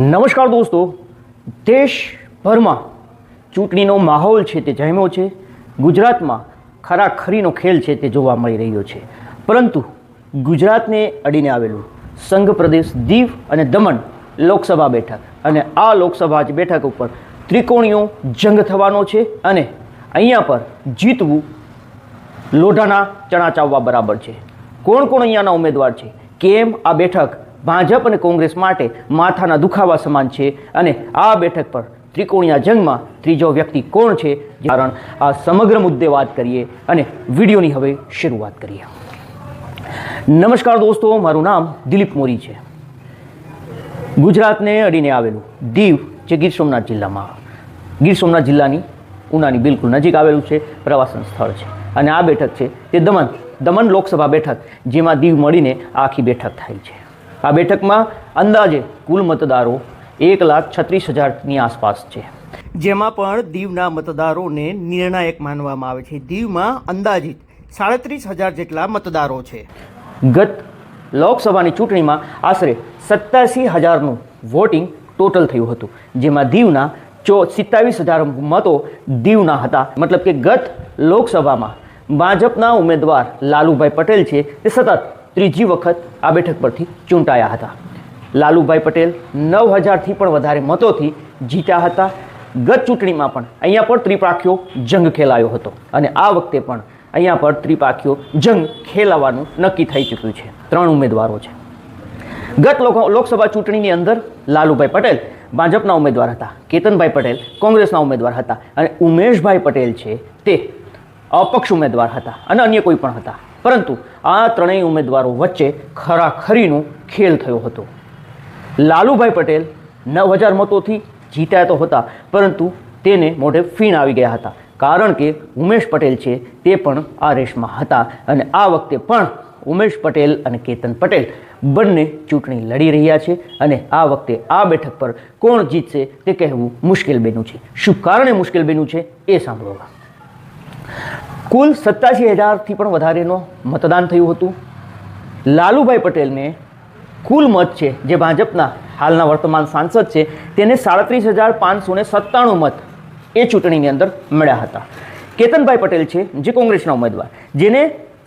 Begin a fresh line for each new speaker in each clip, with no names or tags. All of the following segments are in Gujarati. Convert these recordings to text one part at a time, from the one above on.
નમસ્કાર દોસ્તો. દેશભરમાં ચૂંટણીનો માહોલ છે તે જામ્યો છે. ગુજરાતમાં ખરાખરીનો ખેલ છે તે જોવા મળી રહ્યો છે. પરંતુ ગુજરાતને અડીને આવેલું સંઘ પ્રદેશ દીવ અને દમણ લોકસભા બેઠક અને આ લોકસભા બેઠક ઉપર ત્રિકોણીયો જંગ થવાનો છે અને અહીંયા પર જીતવું લોઢાના ચણા ચાવવા બરાબર છે. કોણ કોણ અહીંયાના ઉમેદવાર છે? કેમ આ બેઠક ભાજપ અને કોંગ્રેસ માટે માથાના દુખાવા સમાન છે અને આ બેઠક પર ત્રિકોણીયા જંગમાં ત્રીજો વ્યક્તિ કોણ છે? કારણ આ સમગ્ર મુદ્દે વાત કરીએ અને વિડીયોની હવે શરૂઆત કરીએ. નમસ્કાર દોસ્તો, મારું નામ દિલીપ મોરી છે. ગુજરાતને અડીને આવેલું દીવ જે ગીર સોમનાથ જિલ્લામાં. ગીર સોમનાથ જિલ્લાની ઉનાની બિલકુલ નજીક આવેલું છે, પ્રવાસન સ્થળ છે. અને આ બેઠક છે તે દમણ દમણ લોકસભા બેઠક, જેમાં દીવ મળીને આખી બેઠક થાય છે. આ બેઠકમાં અંદાજે કુલ મતદારો એક લાખ છત્રીસ હજારની આસપાસ છે. જેમાં પણ દીવના મતદારોને નિર્ણાયક માનવામાં આવે છે. દીવમાં અંદાજિત સાડત્રીસ હજાર જેટલા મતદારો છે. ગત લોકસભાની ચૂંટણીમાં આશરે સત્યાસી હજારનું વોટિંગ ટોટલ થયું હતું. જેમાં દીવના ચો સિત્તાવીસ હજાર મતો દીવના હતા. મતલબ કે ગત લોકસભામાં ભાજપના ઉમેદવાર લાલુભાઈ પટેલ છે તે સતત ત્રીજી વખત આ બેઠક પરથી ચૂંટાયા હતા. લાલુભાઈ પટેલ નવ હજારથી પણ વધારે મતોથી જીત્યા હતા. ગત ચૂંટણીમાં પણ અહીંયા પણ ત્રિપાખીઓ જંગ ખેલાયો હતો અને આ વખતે પણ અહીંયા પર ત્રિપાખીઓ જંગ ખેલાવાનું નક્કી થઈ ચૂક્યું છે. ત્રણ ઉમેદવારો છે. ગત લોકો લોકસભા ચૂંટણીની અંદર લાલુભાઈ પટેલ ભાજપના ઉમેદવાર હતા, કેતનભાઈ પટેલ કોંગ્રેસના ઉમેદવાર હતા અને ઉમેશભાઈ પટેલ છે તે અપક્ષ ઉમેદવાર હતા અને અન્ય કોઈ પણ હતા. પરંતુ આ ત્રણેય ઉમેદવારો વચ્ચે ખરાખરીનો ખેલ થયો હતો. લાલુભાઈ પટેલ નવ હજાર મતોથી જીત્યા તો હતા, પરંતુ તેને મોઢે ફીણ આવી ગયા હતા. કારણ કે ઉમેશ પટેલ છે તે પણ આ રેસમાં હતા અને આ વખતે પણ ઉમેશ પટેલ અને કેતન પટેલ બંને ચૂંટણી લડી રહ્યા છે અને આ વખતે આ બેઠક પર કોણ જીતશે તે કહેવું મુશ્કેલ બન્યું છે. શું કારણે મુશ્કેલ બન્યું છે એ સાંભળો. કુલ સત્તાસી હજારથી પણ વધારેનો મતદાન થયું હતું. લાલુભાઈ પટેલને કુલ મત છે, જે ભાજપના હાલના વર્તમાન સાંસદ છે, તેને સાડત્રીસ હજાર પાંચસો ને સત્તાણું મત એ ચૂંટણીની અંદર મળ્યા હતા. કેતનભાઈ પટેલ છે, જે કોંગ્રેસના ઉમેદવાર. જેને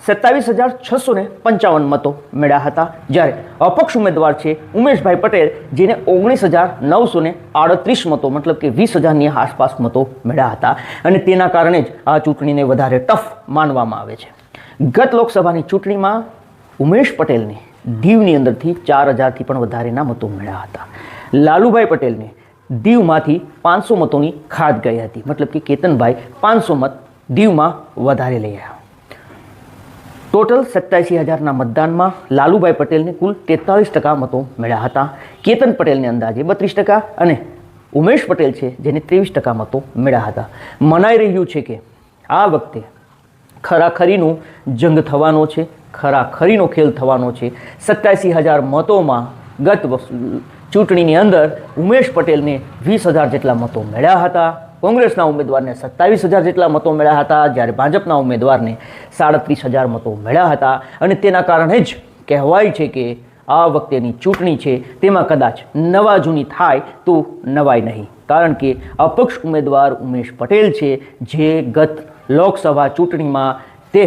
સત્તાવીસ હજાર છસો ને પંચાવન મતો મળ્યા હતા. જ્યારે અપક્ષ ઉમેદવાર છે ઉમેશભાઈ પટેલ, જેને ઓગણીસ હજાર નવસો ને આડત્રીસ મતો મતલબ કે વીસ હજારની આસપાસ મતો મળ્યા હતા. અને તેના કારણે જ આ ચૂંટણીને વધારે ટફ માનવામાં આવે છે. ગત લોકસભાની ચૂંટણીમાં ઉમેશ પટેલને દીવની અંદરથી ચાર હજારથી પણ વધારેના મતો મળ્યા હતા. લાલુભાઈ પટેલને દીવમાંથી પાંચસો મતોની ખાદ ગઈ હતી. મતલબ કે કેતનભાઈ પાંચસો મત દીવમાં વધારે લઈ આવ્યા. ટોટલ સત્યાસી હજારના મતદાનમાં લાલુભાઈ પટેલને કુલ તેતાલીસ ટકા મતો મળ્યા હતા. કેતન પટેલને અંદાજે બત્રીસ ટકા અને ઉમેશ પટેલ છે જેને ત્રેવીસ ટકા મતો મળ્યા હતા. મનાઈ રહ્યું છે કે આ વખતે ખરાખરીનો જંગ થવાનો છે, ખરાખરીનો ખેલ થવાનો છે. સત્યાસી હજાર મતોમાં ગત ચૂંટણીની અંદર ઉમેશ પટેલને વીસ હજાર જેટલા મતો મળ્યા હતા. કોંગ્રેસના ઉમેદવારને સત્તાવીસ હજાર જેટલા મતો મળ્યા હતા, જ્યારે ભાજપના ઉમેદવારને સાડત્રીસ હજાર મતો મળ્યા હતા. અને તેના કારણે જ કહેવાય છે કે આ વખતેની ચૂંટણી છે, તેમાં કદાચ નવા જૂની થાય તો નવાય નહીં. કારણ કે અપક્ષ ઉમેદવાર ઉમેશ પટેલ છે, જે ગત લોકસભા ચૂંટણીમાં તે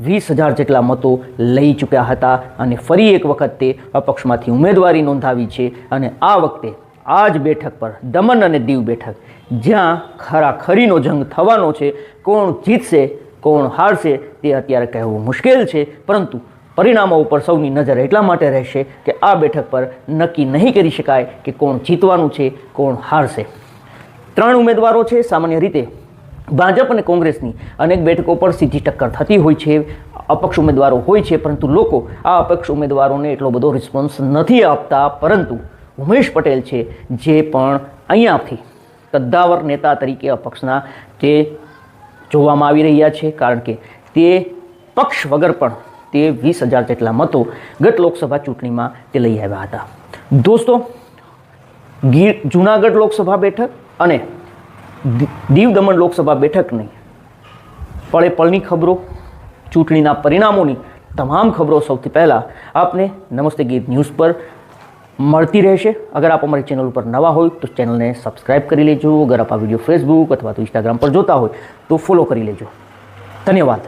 વીસ હજાર જેટલા મતો લઈ ચૂક્યા હતા અને ફરી એક વખત તે અપક્ષમાંથી ઉમેદવારી નોંધાવી છે. અને આ વખતે આ જ બેઠક પર દમણ અને દીવ બેઠક જ્યાં ખરાખરીનો જંગ થવાનો છે, કોણ જીતશે, કોણ હારશે, તે અત્યારે કહેવું મુશ્કેલ છે, પરંતુ પરિણામો ઉપર સૌની નજર એટલા માટે રહેશે કે આ બેઠક પર નક્કી નહીં કરી શકાય કે કોણ જીતવાનું છે, કોણ હારશે. ત્રણ ઉમેદવારો છે, સામાન્ય રીતે ભાજપ અને કોંગ્રેસની. અનેક બેઠકો પર સીધી ટક્કર થતી હોય છે, અપક્ષ ઉમેદવારો હોય છે, પરંતુ લોકો આ અપક્ષ ઉમેદવારોને એટલો બધો રિસ્પોન્સ નથી આપતા, પરંતુ ઉમેશ પટેલ છે, જે પણ અહીંયાથી કદ્દાવર નેતા તરીકે અપક્ષના તે જોવામાં આવી રહ્યા છે, કારણ કે તે પક્ષ વગર પણ તે વીસ હજાર જેટલા મતો ગત લોકસભા ચૂંટણીમાં તે લઈ આવ્યા હતા. દોસ્તો, ગીર જુનાગઢ લોકસભા બેઠક અને દીવ દમણ લોકસભા બેઠકની પળે પળની ખબરો, ચૂંટણીના પરિણામોની તમામ ખબરો સૌથી પહેલાં આપને નમસ્તે ગીત ન્યૂઝ પર મળતી રહેશે. અગર આપ અમારી ચેનલ ઉપર નવા હોય તો ચેનલને સબસ્ક્રાઇબ કરી લેજો. અગર આપ આ વીડિયો ફેસબુક અથવા તો ઇન્સ્ટાગ્રામ પર જોતા હોય તો ફોલો કરી લેજો. ધન્યવાદ.